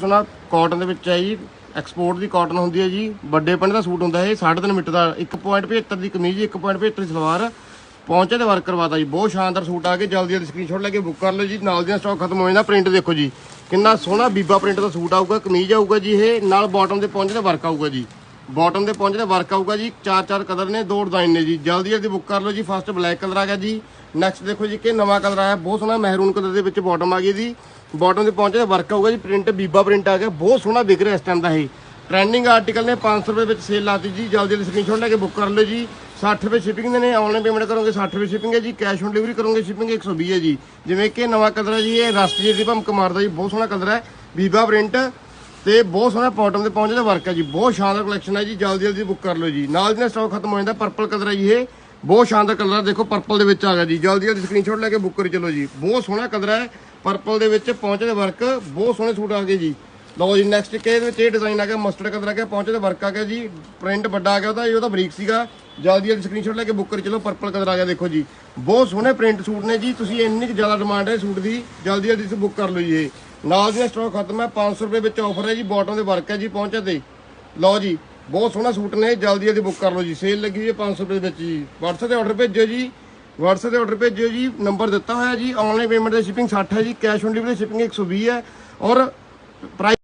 ਸੋਨਾ ਕਾਟਨ ਦੇ ਵਿੱਚ ਹੈ ਜੀ ਐਕਸਪੋਰਟ ਦੀ ਕਾਟਨ ਹੁੰਦੀ ਹੈ ਜੀ, ਵੱਡੇ ਪਿੰਡ ਦਾ ਸੂਟ ਹੁੰਦਾ ਇਹ 3.5 ਮੀਟਰ ਦਾ 1.75 ਦੀ ਕਮੀਜ਼ 1.75 ਦੀ ਸਲਵਾਰ ਪਹੁੰਚੇ ਤੇ ਵਰਕ ਕਰਵਾਤਾ ਜੀ, ਬਹੁਤ ਸ਼ਾਨਦਾਰ ਸੂਟ ਆ ਕੇ, ਜਲਦੀ ਜਲਦੀ ਸਕਰੀਨਸ਼ਾਟ ਲੈ ਕੇ ਬੁੱਕ ਕਰ ਲਓ ਜੀ, ਨਾਲ ਦੀਆਂ ਸਟਾਕ ਖਤਮ ਹੋ ਜਾਂਦਾ ਪ੍ਰਿੰਟ ਦੇਖੋ ਜੀ, ਕਿੰਨਾ ਸੋਹਣਾ ਬੀਬਾ ਪ੍ਰਿੰਟ ਦਾ ਸੂਟ ਆਊਗਾ, ਕਮੀਜ਼ ਆਊਗਾ ਜੀ ਇਹ, ਨਾਲ ਬਾਟਮ 'ਤੇ ਪਹੁੰਚੇ ਤੇ ਵਰਕ ਆਊਗਾ ਜੀ ਬਾਟਮ 'ਤੇ ਪਹੁੰਚੇ ਤੇ ਵਰਕ ਆਊਗਾ ਜੀ, ਚਾਰ ਚਾਰ ਕਲਰ ਨੇ, ਦੋ ਡਿਜ਼ਾਈਨ ਨੇ ਜੀ, ਜਲਦੀ ਜਲਦੀ ਬੁੱਕ ਕਰ ਲਓ ਜੀ ਫਸਟ ਬਲੈਕ ਕਲਰ ਆ ਗਿਆ ਜੀ ਨੈਕਸਟ ਦੇਖੋ ਜੀ, ਕਿ ਨਵਾਂ ਕਲਰ ਆਇਆ, ਬਹੁਤ ਸੋਹਣਾ ਮਹਿਰੂਨ ਕਲਰ ਦੇ ਵਿੱਚ ਬਾਟਮ ਆ ਗਈ ਜੀ ਬਾਟਮ 'ਤੇ ਪਹੁੰਚੇ ਤੇ ਵਰਕ ਆਊਗਾ ਜੀ ਪ੍ਰਿੰਟ ਬੀਬਾ ਪ੍ਰਿੰਟ ਆ ਗਿਆ, ਬਹੁਤ ਸੋਹਣਾ ਵਿਕ ਰਿਹਾ ਇਸ ਟਾਈਮ ਦਾ ਇਹ। ਟ੍ਰੈਂਡਿੰਗ ਆਰਟੀਕਲ ਨੇ 500 ਰੁਪਏ ਵਿੱਚ ਸੇਲ ਲਾਤੀ ਜੀ, ਜਲਦੀ ਜਲਦੀ ਸਕਰੀਨਸ਼ਾਟ ਲੈ ਕੇ ਬੁੱਕ ਕਰ ਲਓ ਜੀ। 60 ਰੁਪਏ ਸ਼ਿਪਿੰਗ ਦੇ ਨੇ ਆਨਲਾਈਨ ਪੇਮੈਂਟ ਕਰੋਗੇ 60 ਰੁਪਏ ਸ਼ਿਪਿੰਗ ਹੈ ਜੀ ਕੈਸ਼ ਔਨ ਡਿਲੀਵਰੀ ਕਰੋਗੇ ਸ਼ਿਪਿੰਗ 120 ਹੈ ਜੀ। ਜਿਵੇਂ ਕਿ ਨਵਾਂ ਕਲਰ ਹੈ ਜੀ, ਇਹ ਰਸਟ ਦੀ ਭਮਕ ਮਾਰਦਾ ਜੀ, ਬਹੁਤ ਸੋਹਣਾ ਕਲਰ ਹੈ, ਬੀਬਾ ਪ੍ਰਿੰਟ ਤੇ ਬਹੁਤ ਸੋਹਣਾ ਬਾਟਮ ਤੇ ਪਹੁੰਚਦਾ ਵਰਕ ਹੈ ਜੀ, ਬਹੁਤ ਸ਼ਾਨਦਾਰ ਕਲੈਕਸ਼ਨ ਹੈ ਜੀ, ਜਲਦੀ ਜਲਦੀ ਬੁੱਕ ਕਰ ਲਓ ਜੀ। ਨਾਲ ਦੀ ਨਾਲ ਸਟਾਕ ਖਤਮ ਹੋ ਜਾਂਦਾ ਪਰਪਲ ਕਲਰ ਹੈ ਜੀ ਇਹ, ਬਹੁਤ ਸ਼ਾਨਦਾਰ ਕਲਰ ਹੈ, ਦੇਖੋ ਪਰਪਲ ਦੇ ਵਿੱਚ ਆ ਗਿਆ ਜੀ, ਜਲਦੀ ਜਲਦੀ ਸਕਰੀਨਸ਼ਾਟ ਲੈ ਕੇ ਬੁੱਕ ਕਰੀ ਚਲੋ ਜੀ। ਬਹੁਤ ਸੋਹਣਾ ਕਲਰ ਹੈ ਪਰਪਲ ਦੇ ਵਿੱਚ ਪਹੁੰਚੇ ਦੇ ਵਰਕ ਬਹੁਤ ਸੋਹਣੇ ਸੂਟ ਆ ਗਏ ਜੀ। ਲਓ ਜੀ ਨੈਕਸਟ ਕੇ ਇਹਦੇ ਵਿੱਚ ਇਹ ਡਿਜ਼ਾਈਨ ਆ ਗਿਆ? ਮਸਟਰਡ ਕਲਰ ਆ ਗਿਆ ਪਹੁੰਚਦੇ ਵਰਕ ਆ ਗਿਆ ਜੀ। ਪ੍ਰਿੰਟ ਵੱਡਾ ਆ ਗਿਆ ਉਹਦਾ, ਇਹ ਉਹਦਾ ਬਰੀਕ ਸੀਗਾ। ਜਲਦੀ ਜਲਦੀ ਸਕਰੀਨਸ਼ਾਟ ਲੈ ਕੇ ਬੁੱਕ ਕਰੀ ਚਲੋ ਪਰਪਲ ਕਲਰ ਆ ਗਿਆ, ਦੇਖੋ ਜੀ। ਬਹੁਤ ਸੋਹਣੇ ਪ੍ਰਿੰਟ ਸੂਟ ਨੇ ਜੀ, ਤੁਸੀਂ ਇੰਨੀ ਕੁ ਜ਼ਿਆਦਾ ਡਿਮਾਂਡ ਹੈ ਸੂਟ ਦੀ, ਜਲਦੀ ਜਲਦੀ ਤੁਸੀਂ ਬੁੱਕ ਕਰ ਲਓ ਜੀ ਇਹ। ਨਾਲ ਦੀ ਸਟਾਕ ਖਤਮ ਹੈ 500 ਰੁਪਏ ਵਿੱਚ ਆਫਰ ਹੈ ਜੀ ਬਾਟਮ ਦੇ ਵਰਕ ਹੈ ਜੀ ਪਹੁੰਚੇ ਤੇ। ਲਓ ਜੀ, ਬਹੁਤ ਸੋਹਣਾ ਸੂਟ ਨੇ, ਜਲਦੀ ਜਲਦੀ ਬੁੱਕ ਕਰ ਲਓ ਜੀ। ਸੇਲ ਲੱਗੀ ਹੋਈ ਹੈ 500 ਰੁਪਏ ਦੇ ਵਿੱਚ ਜੀ। WhatsApp ਤੇ ਆਰਡਰ ਭੇਜੋ ਜੀ। WhatsApp ਤੇ ਆਰਡਰ ਭੇਜਿਓ ਜੀ ਨੰਬਰ ਦਿੱਤਾ ਹੋਇਆ ਜੀ ਆਨਲਾਈਨ ਪੇਮੈਂਟ ਦੇ ਸ਼ਿਪਿੰਗ 60 ਹੈ ਜੀ ਕੈਸ਼ ਔਨ ਡਿਲੀਵਰੀ ਸ਼ਿਪਿੰਗ 120 ਹੈ ਔਰ ਪ੍ਰਾਈਸ